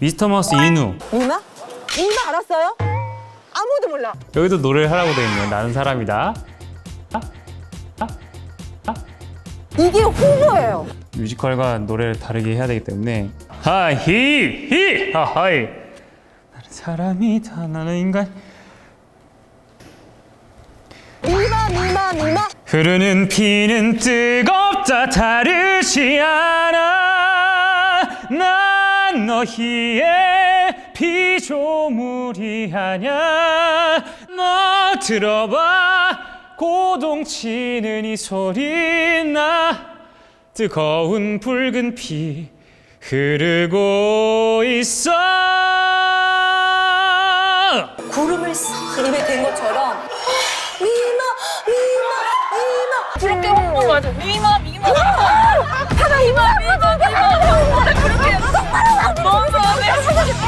미스터 마우스 인우. 이마? 이마 알았어요? 아무도 몰라. 여기도 노래를 하라고 돼 있네요. 나는 사람이다. 이게 후보예요. 뮤지컬과 노래를 다르게 해야 되기 때문에 하이 히 하하이 나는 사람이다 나는 인간 미마 미마 미마. 흐르는 피는 뜨겁다 다르지 않아 난 너희의 피조물이 아냐 너 들어봐 고동치는 이 소리 나 뜨거운 붉은 피 흐르고 있어 구름을 싹 입에 댄 것처럼 미마 미마 미마. 그렇게 홍보 맞아. 미마 미마. 미마.